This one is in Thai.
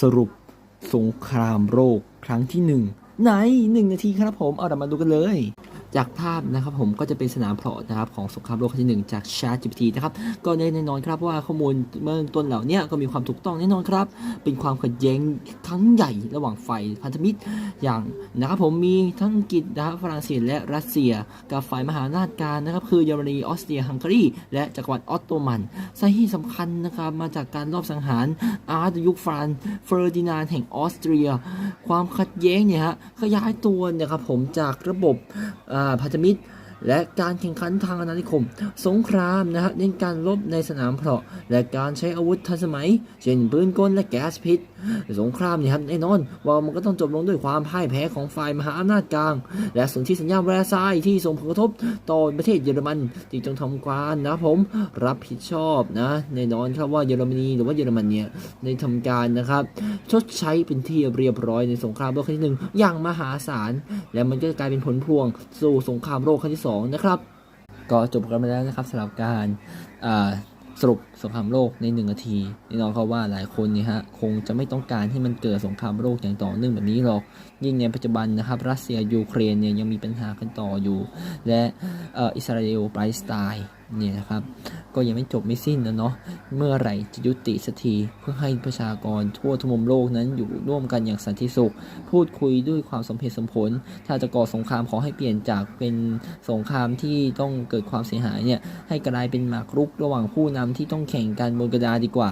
สรุปสงครามโรคครั้งที่หนึ่งในหนึ่งนาทีครับผม เอาเดี๋ยวมาดูกันเลย จากภาพนะครับผมก็จะเป็นสนามเพาะนะครับของสงครามโลกครั้งที่หนึ่งจาก Chat GPT นะครับก็แน่นอนครับว่าข้อมูลเบื้องต้นเหล่านี้ก็มีความถูกต้องแน่นอนครับ เป็นความขัดแย้งทั้งใหญ่ระหว่างฝ่ายพันธมิตรอย่างนะครับผมมีทั้งอังกฤษนะครับฝรั่งเศสและรัสเซีย กับฝ่ายมหาอำนาจการนะครับคือเยอรมนีออสเตรียฮังการีและจักรวรรดิออตโตมันสาเหตุสำคัญนะครับมาจากการลอบสังหารอาร์ตยุคฟรานเฟอร์ดินานแห่งออสเตรีย ความขัดแย้งเนี่ยฮะขยายตัวนะครับผมจากระบบอ่าพันธมิตร และการแข่งขันทางอาณานิคม สงครามนะฮะเน้นการลบในสนามเพาะ และการใช้อาวุธทันสมัย เช่นปืนกลและแก๊สพิษ สงครามนี่ครับแน่นอนว่ามันก็ต้องจบลงด้วยความพ่ายแพ้ของฝ่ายมหาอำนาจกลาง และสนธิสัญญาแวร์ซายที่ส่งผลกระทบต่อประเทศเยอรมันที่ต้องทำการนะผมรับผิดชอบนะแน่นอนครับว่าเยอรมนีหรือว่าเยอรมันเนี่ยได้ทำการนะครับชดใช้เป็นที่เรียบร้อยในสงครามโลกครั้งที่หนึ่งอย่างมหาศาลและมันก็จะกลายเป็นผลพวงสู่สงครามโลกครั้งที่สองนะครับก็จบกันไปแล้วนะครับสำหรับการอ่า สรุปสงครามโลกในหนึ่งนาทีแน่นอนเขาว่าหลายคนเนี่ยฮะคงจะไม่ต้องการให้มันเกิดสงครามโลกอย่างต่อเนื่องแบบนี้หรอก ยิ่งในปัจจุบันนะครับ รัสเซียยูเครนเนี่ยยังมีปัญหากันต่ออยู่ และอ,อ,อิสราเอลปาเลสไตน์นี่ยนะครับ ก็ยังไม่จบไม่สิ้นนะเนาะเมื่อไหร่จะยุติสักทีเพื่อให้ประชากรทั่วทุกมุมโลกนั้นอยู่ร่วมกันอย่างสันติสุข พูดคุยด้วยความสมเหตุสมผล ถ้าจะก่อสงครามขอให้เปลี่ยนจากเป็นสงครามที่ต้องเกิดความเสียหายเนี่ยให้กลายเป็นหมากรุกระหว่างผู้นำที่ต้องแข่งกันบนกระดาษดีกว่า